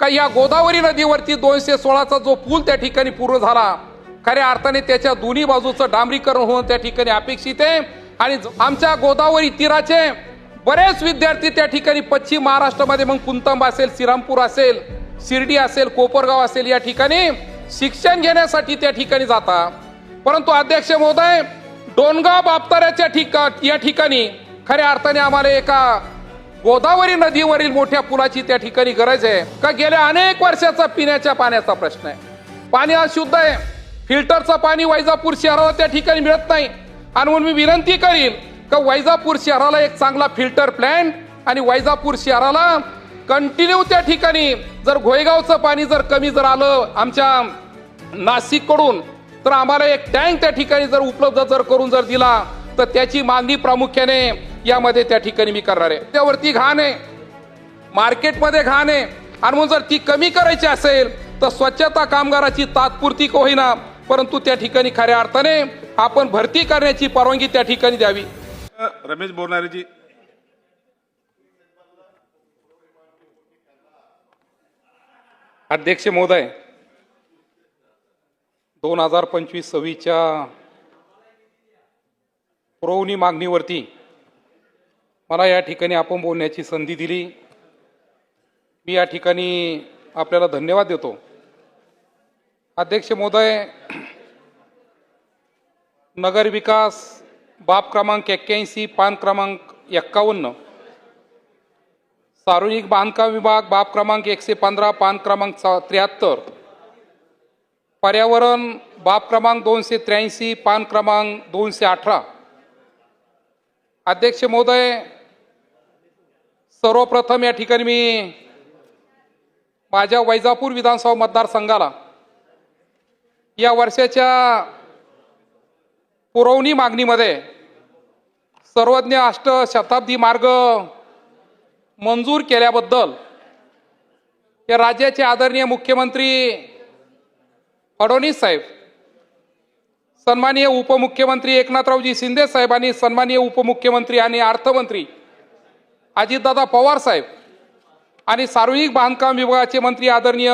का या गोदावरी नदीवरती दोनशे सोळाचा जो पूल त्या ठिकाणी पूर्ण झाला खऱ्या अर्थाने त्याच्या दोन्ही बाजूचं डांबरीकरण होऊन त्या ठिकाणी अपेक्षित आहे. आणि ज- आमच्या गोदावरी तीराचे बरेच विद्यार्थी त्या ठिकाणी पश्चिम महाराष्ट्रामध्ये मग कुंतंब असेल श्रीरामपूर असेल शिर्डी असेल कोपरगाव असेल या ठिकाणी शिक्षण घेण्यासाठी त्या ठिकाणी जातात परंतु अध्यक्ष महोदय डोनगाव बापताऱ्याच्या ठिका या ठिकाणी खऱ्या अर्थाने आम्हाला एका गोदावरी नदीवरील मोठ्या पुलाची त्या ठिकाणी गरज आहे. का गेल्या अनेक वर्षाचा पिण्याच्या पाण्याचा प्रश्न आहे. पाणी अशुद्ध आहे. फिल्टरचं पाणी वैजापूर शहराला त्या ठिकाणी मिळत नाही. आणि म्हणून मी विनंती करीन का वैजापूर शहराला एक चांगला फिल्टर प्लॅन्ट आणि वैजापूर शहराला कंटिन्यू त्या ठिकाणी जर घोयगावचं पाणी जर कमी जर आलं आमच्या नाशिककडून तर आम्हाला एक टँक त्या ठिकाणी जर उपलब्ध जर करून जर दिला तर त्याची मागणी प्रामुख्याने यामध्ये त्या ठिकाणी मी करणार आहे. त्यावरती घाण आहे. मार्केटमध्ये घाण आहे. आणि म्हणून जर ती कमी करायची असेल तर स्वच्छता कामगाराची तात्पुरती का होईना परंतु त्या ठिकाणी खऱ्या अर्थाने आपण भरती करण्याची परवानगी त्या ठिकाणी द्यावी. रमेश बोरनारेजी अध्यक्ष महोदय दोन हजार पंचवीस सव्वीसच्या पुरवणी मागणीवरती मला या ठिकाणी आपण बोलण्याची संधी दिली. मी या ठिकाणी आपल्याला धन्यवाद देतो. अध्यक्ष महोदय नगर विकास बाब क्रमांक एक्क्याऐंशी पान क्रमांक एक्कावन्न सार्वजनिक बांधकाम विभाग बाब क्रमांक एकशे पंधरा पान क्रमांक त्र्याहत्तर पर्यावरण बाब क्रमांक दोनशे त्र्याऐंशी पान क्रमांक दोनशे अठरा. अध्यक्ष महोदय सर्वप्रथम या ठिकाणी मी माझ्या वैजापूर विधानसभा मतदारसंघाला या वर्षाच्या पुरवणी मागणीमध्ये सर्वज्ञ अष्ट शताब्दी मार्ग मंजूर केल्याबद्दल या राज्याचे आदरणीय मुख्यमंत्री फडणवीस साहेब सन्माननीय उपमुख्यमंत्री एकनाथरावजी शिंदे साहेब आणि सन्माननीय उपमुख्यमंत्री आणि अर्थमंत्री अजितदादा पवार साहेब आणि सार्वजनिक बांधकाम विभागाचे मंत्री आदरणीय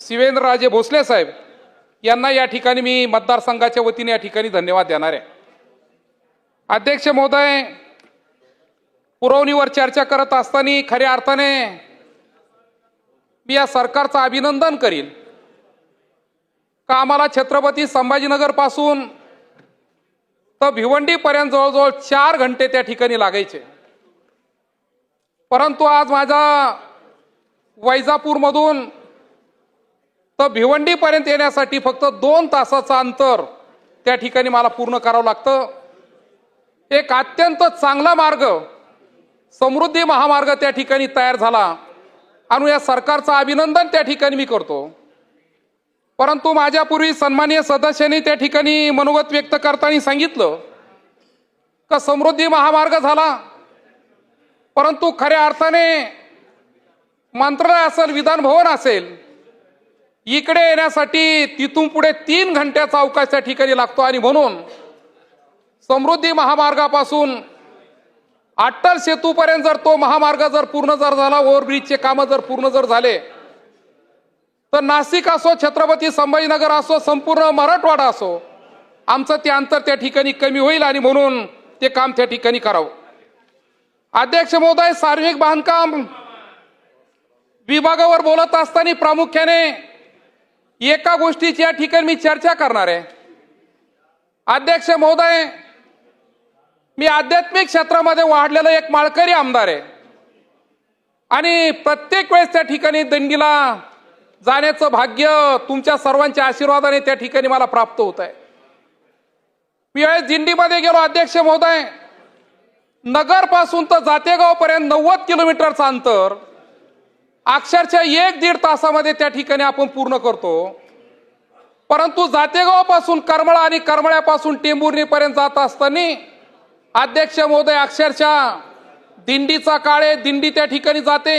शिवेंद्रराजे भोसले साहेब यांना या ठिकाणी मी मतदारसंघाच्या वतीने या ठिकाणी धन्यवाद देणार आहे. अध्यक्ष महोदय पुरवणीवर चर्चा करत असताना खऱ्या अर्थाने मी या सरकारचं अभिनंदन करीन. का आम्हाला छत्रपती संभाजीनगरपासून तर भिवंडीपर्यंत जवळजवळ चार घंटे त्या ठिकाणी लागायचे. परंतु आज माझा वैजापूरमधून तर भिवंडीपर्यंत येण्यासाठी फक्त दोन तासाचं अंतर त्या ठिकाणी मला पूर्ण करावं लागतं. एक अत्यंत चांगला मार्ग समृद्धी महामार्ग त्या ठिकाणी तयार झाला आणि या सरकारचं अभिनंदन त्या ठिकाणी मी करतो. परंतु माझ्यापूर्वी सन्मानीय सदस्यांनी त्या ठिकाणी मनोगत व्यक्त करताना सांगितलं का समृद्धी महामार्ग झाला परंतु खऱ्या अर्थाने मंत्रालय असेल विधान भवन असेल इकडे येण्यासाठी तिथून पुढे तीन घंट्याचा अवकाश त्या ठिकाणी लागतो. आणि म्हणून समृद्धी महामार्गापासून अट्टल सेतूपर्यंत जर तो महामार्ग जर पूर्ण जर झाला ओव्हरब्रिजचे कामं जर पूर्ण जर झाले तर नाशिक असो छत्रपती संभाजीनगर असो संपूर्ण मराठवाडा असो आमचं ते अंतर त्या ठिकाणी कमी होईल आणि म्हणून ते काम त्या ठिकाणी करावं. अध्यक्ष महोदय सार्वजनिक बांधकाम विभागावर बोलत असताना प्रामुख्याने एका गोष्टीची या ठिकाणी मी चर्चा करणार आहे. अध्यक्ष महोदय मी आध्यात्मिक क्षेत्रामध्ये वाढलेला एक माळकरी आमदार आहे. आणि प्रत्येक वेळेस त्या ठिकाणी दंडीला जाण्याचं भाग्य तुमच्या सर्वांच्या आशीर्वादाने त्या ठिकाणी मला प्राप्त होत आहे. मी वेळेस दिंडीमध्ये गेलो अध्यक्ष महोदय नगरपासून तर जातेगावपर्यंत नव्वद किलोमीटरचं अंतर. अक्षरशः एक दीड तासामध्ये त्या ठिकाणी आपण पूर्ण करतो. परंतु जातेगावपासून करमळा आणि करमळ्यापासून टेंभुर्णीपर्यंत जात असताना अध्यक्ष महोदय अक्षरशः दिंडीचा काळे दिंडी त्या ठिकाणी जाते.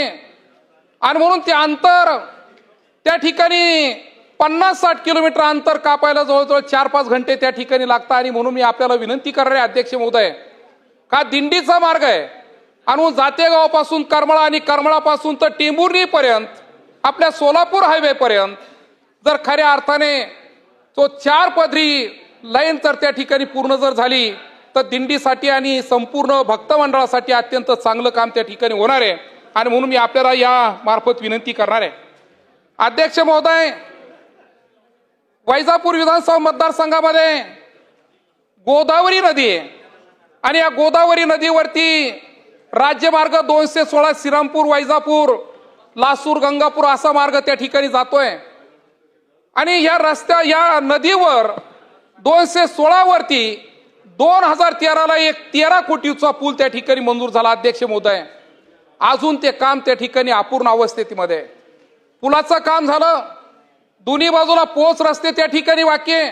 आणि म्हणून ते अंतर त्या ठिकाणी पन्नास साठ किलोमीटर अंतर कापायला जवळजवळ चार पाच घंटे त्या ठिकाणी लागतात आणि म्हणून मी आपल्याला विनंती करणार आहे अध्यक्ष महोदय का दिंडीचा मार्ग आहे. आणि जातेगावापासून करमळा आणि करमळापासून तर टेंभुर्णीपर्यंत आपल्या सोलापूर हायवेपर्यंत जर खऱ्या अर्थाने तो चार पदरी लाईन जर त्या ठिकाणी पूर्ण जर झाली तर दिंडीसाठी आणि संपूर्ण भक्त मंडळासाठी अत्यंत चांगलं काम त्या ठिकाणी होणार आहे. आणि म्हणून मी आपल्याला या मार्फत विनंती करणार आहे. अध्यक्ष महोदय वैजापूर विधानसभा मतदारसंघामध्ये गोदावरी नदी आहे. आणि या गोदावरी नदीवरती राज्यमार्ग दोनशे सोळा श्रीरामपूर वैजापूर लासूर गंगापूर असा मार्ग त्या ठिकाणी जातोय. आणि या रस्त्या या नदीवर दोनशे सोळा वरती दोन हजार तेराला एक तेरा कोटीचा पूल त्या ठिकाणी मंजूर झाला अध्यक्ष महोदय. अजून ते काम त्या ठिकाणी अपूर्ण अवस्थेमध्ये. पुलाचं काम झालं. दोन्ही बाजूला पोच रस्ते त्या ठिकाणी वाक्य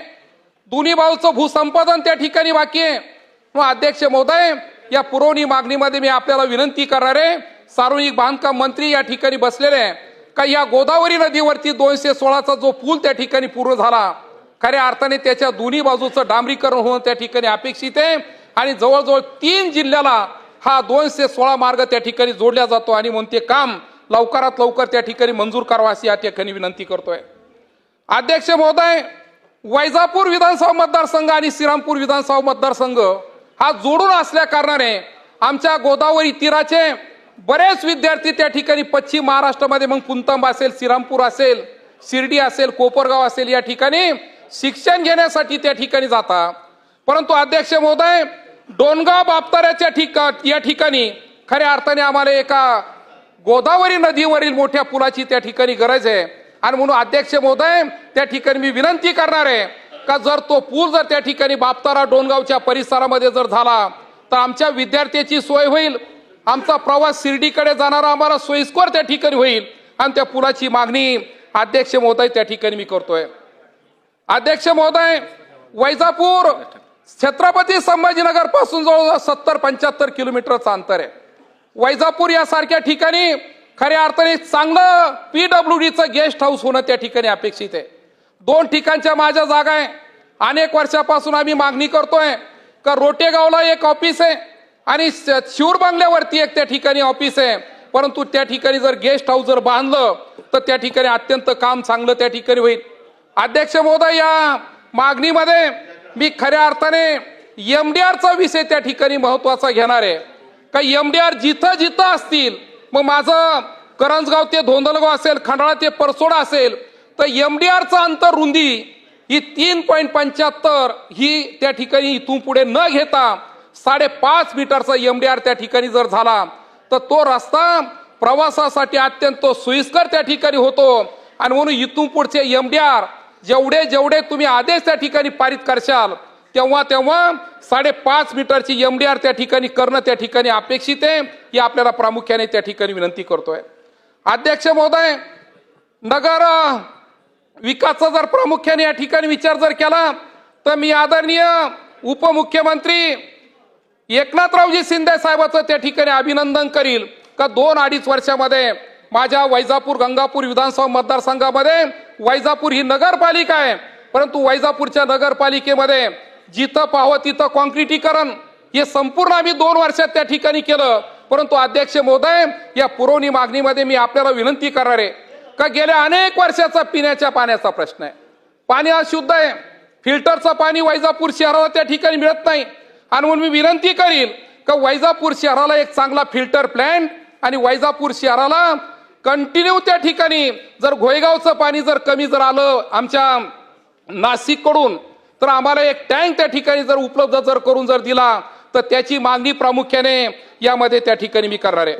दोन्ही बाजूचं भूसंपादन त्या ठिकाणी वाक्य आहे. मग अध्यक्ष महोदय या पुरवणी मागणीमध्ये मी आपल्याला विनंती करणार आहे सार्वजनिक बांधकाम मंत्री या ठिकाणी बसलेले आहे. का या गोदावरी नदीवरती दोनशे सोळाचा जो पूल त्या ठिकाणी पूर्ण झाला खऱ्या अर्थाने त्याच्या दोन्ही बाजूचं डांबरीकरण होणं त्या ठिकाणी अपेक्षित आहे आणि जवळजवळ तीन जिल्ह्याला हा दोनशे सोळा मार्ग त्या ठिकाणी जोडला जातो आणि म्हणून ते काम लवकरात लवकर त्या ठिकाणी मंजूर करावा अशी या ठिकाणी विनंती करतोय. अध्यक्ष महोदय वैजापूर विधानसभा मतदारसंघ आणि श्रीरामपूर विधानसभा मतदारसंघ हा जोडून असल्या कारणाने आमच्या गोदावरी तीराचे बरेच विद्यार्थी त्या ठिकाणी पश्चिम महाराष्ट्रामध्ये मग पुंतंब असेल श्रीरामपूर असेल शिर्डी असेल कोपरगाव असेल या ठिकाणी शिक्षण घेण्यासाठी त्या ठिकाणी जातात परंतु अध्यक्ष महोदय डोनगाव बापताऱ्याच्या ठिका या ठिकाणी खऱ्या अर्थाने आम्हाला एका गोदावरी नदीवरील मोठ्या पुलाची त्या ठिकाणी गरज आहे. आणि म्हणून अध्यक्ष महोदय त्या ठिकाणी मी विनंती करणार आहे का जर तो पूल जर त्या ठिकाणी बापतारा डोनगावच्या परिसरामध्ये जर झाला तर आमच्या विद्यार्थ्याची सोय होईल? आमचा प्रवास शिर्डीकडे जाणारा आम्हाला सोयीस्कर त्या ठिकाणी होईल? आणि त्या पुलाची मागणी अध्यक्ष महोदय त्या ठिकाणी मी करतोय. अध्यक्ष महोदय वैजापूर छत्रपती संभाजीनगरपासून जवळजवळ सत्तर पंच्याहत्तर किलोमीटरचं अंतर आहे. वैजापूर यासारख्या ठिकाणी खऱ्या अर्थाने चांगलं पीडब्ल्यू डीचं गेस्ट हाऊस होणं त्या ठिकाणी अपेक्षित आहे. दोन ठिकाणच्या माझ्या जागा आहे. अनेक वर्षापासून आम्ही मागणी करतोय का रोटेगावला एक ऑफिस आहे आणि श- शिवर बंगल्यावरती एक त्या ठिकाणी ऑफिस आहे. परंतु त्या ठिकाणी जर गेस्ट हाऊस जर बांधलं तर त्या ठिकाणी अत्यंत काम चांगलं त्या ठिकाणी होईल. अध्यक्ष महोदय या मागणीमध्ये मी खऱ्या अर्थाने यम डी आरचा विषय त्या ठिकाणी महत्त्वाचा घेणार आहे. का एम डी आर जिथं जिथं असतील मग माझं करंजगाव ते धोंदलगाव असेल खंडाळा ते परसोडा असेल तर एमडीआरचं अंतर रुंदी ही तीन पॉईंट पंच्याहत्तर ही त्या ठिकाणी इथून पुढे न घेता साडेपाच मीटरचा एमडीआर त्या ठिकाणी जर झाला तर तो रस्ता प्रवासासाठी अत्यंत सोयीस्कर त्या ठिकाणी होतो. आणि म्हणून इथून पुढचे एमडीआर जेवढे जेवढे तुम्ही आदेश त्या ठिकाणी पारित करशाल तेव्हा तेव्हा साडेपाच मीटरची एमडीआर त्या ठिकाणी करणं त्या ठिकाणी अपेक्षित आहे ही आपल्याला प्रामुख्याने त्या ठिकाणी विनंती करतोय. अध्यक्ष महोदय नगर विकासचा जर प्रामुख्याने या ठिकाणी विचार जर केला तर मी आदरणीय उपमुख्यमंत्री एकनाथरावजी शिंदे साहेबाचं त्या ठिकाणी अभिनंदन करील. का दोन अडीच वर्षामध्ये माझ्या वैजापूर गंगापूर विधानसभा मतदारसंघामध्ये वैजापूर ही नगरपालिका आहे. परंतु वैजापूरच्या नगरपालिकेमध्ये जिथं पाहावं तिथं कॉन्क्रिटीकरण हे संपूर्ण आम्ही दोन वर्षात त्या ठिकाणी केलं. परंतु अध्यक्ष महोदय या पुरवणी मागणीमध्ये मी आपल्याला विनंती करणार आहे. का गेल्या अनेक वर्षाचा पिण्याच्या पाण्याचा प्रश्न आहे. पाणी अशुद्ध आहे. फिल्टरचं पाणी वैजापूर शहराला त्या ठिकाणी मिळत नाही. आणि म्हणून मी विनंती करील का वैजापूर शहराला एक चांगला फिल्टर प्लॅन्ट आणि वैजापूर शहराला कंटिन्यू त्या ठिकाणी जर घोयगावचं पाणी जर कमी जर आलं आमच्या नाशिककडून तर आम्हाला एक टँक त्या ठिकाणी जर उपलब्ध जर करून जर दिला तर त्याची मागणी प्रामुख्याने यामध्ये त्या ठिकाणी मी करणार आहे.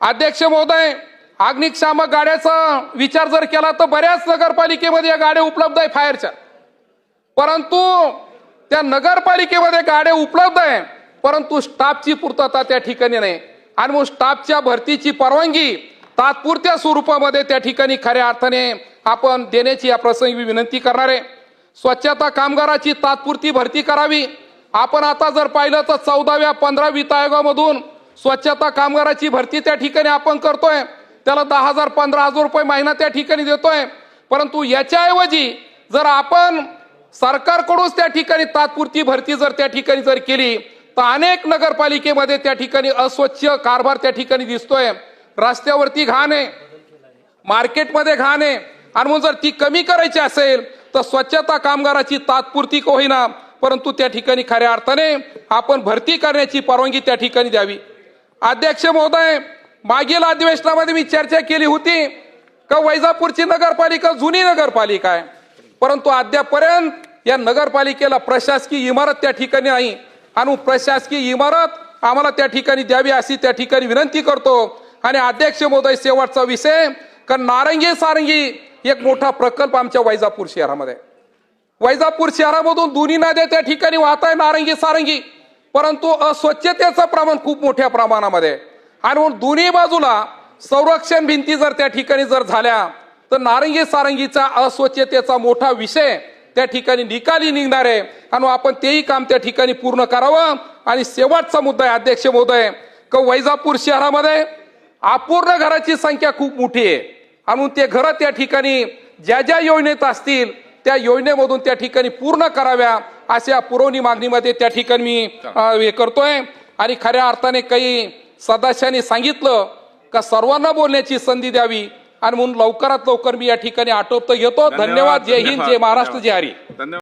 अध्यक्ष महोदय अग्निशामक गाड्याचा विचार जर केला तर बऱ्याच नगरपालिकेमध्ये या गाड्या उपलब्ध आहे फायरच्या. परंतु त्या नगरपालिकेमध्ये गाड्या उपलब्ध आहे परंतु स्टाफची पूर्तता त्या ठिकाणी नाही. आणि मग स्टाफच्या भरतीची परवानगी तात्पुरत्या स्वरूपामध्ये त्या ठिकाणी खऱ्या अर्थाने आपण देण्याची या प्रसंगी विनंती करणार आहे. स्वच्छता कामगाराची तात्पुरती भरती करावी. आपण आता जर पाहिलं तर चौदाव्या पंधरा वित्त आयोगामधून स्वच्छता कामगाराची भरती त्या ठिकाणी आपण करतोय. त्याला दहा हजार पंधरा हजार रुपये महिना त्या ठिकाणी देतोय. परंतु याच्याऐवजी जर आपण सरकारकडूनच त्या ठिकाणी तात्पुरती भरती जर त्या ठिकाणी जर केली तर अनेक नगरपालिकेमध्ये त्या ठिकाणी अस्वच्छ कारभार त्या ठिकाणी दिसतोय. रस्त्यावरती घाण आहे. मार्केटमध्ये घाण आहे. आणि मग जर ती कमी करायची असेल तर स्वच्छता कामगाराची तात्पुरती का होईना परंतु त्या ठिकाणी खऱ्या अर्थाने आपण भरती करण्याची परवानगी त्या ठिकाणी द्यावी. अध्यक्ष महोदय मागील अधिवेशनामध्ये मी चर्चा केली होती का वैजापूरची नगरपालिका जुनी नगरपालिका आहे. परंतु अद्यापर्यंत या नगरपालिकेला प्रशासकीय इमारत त्या ठिकाणी नाही. आणि प्रशासकीय इमारत आम्हाला त्या ठिकाणी द्यावी अशी त्या ठिकाणी विनंती करतो. आणि अध्यक्ष महोदय शेवटचा विषय का नारंगी सारंगी एक मोठा प्रकल्प आमच्या वैजापूर शहरामध्ये. वैजापूर शहरामधून दोन्ही नद्या त्या ठिकाणी वाहत आहे नारंगी सारंगी. परंतु अस्वच्छतेचं प्रमाण खूप मोठ्या प्रमाणामध्ये. आहे. आणि म्हणून दोन्ही बाजूला संरक्षण भिंती जर त्या ठिकाणी जर झाल्या तर नारंगी सारंगीचा अस्वच्छतेचा मोठा विषय त्या ठिकाणी निकाली निघणार आहे. आणि आपण तेही काम त्या ठिकाणी पूर्ण करावं. आणि शेवटचा मुद्दा आहे अध्यक्ष महोदय का वैजापूर शहरामध्ये अपूर्ण घराची संख्या खूप मोठी आहे. आणि ते घरं त्या ठिकाणी ज्या ज्या योजनेत असतील त्या योजनेमधून त्या ठिकाणी पूर्ण कराव्या अशा पुरवणी मागणीमध्ये त्या ठिकाणी मी हे करतोय. आणि खऱ्या अर्थाने काही सदस्यांनी सांगितलं का सर्वांना बोलण्याची संधी द्यावी आणि म्हणून लवकरात लवकर मी या ठिकाणी आटोपतो. येतो धन्यवाद. जय हिंद. जय महाराष्ट्र. जय हरी.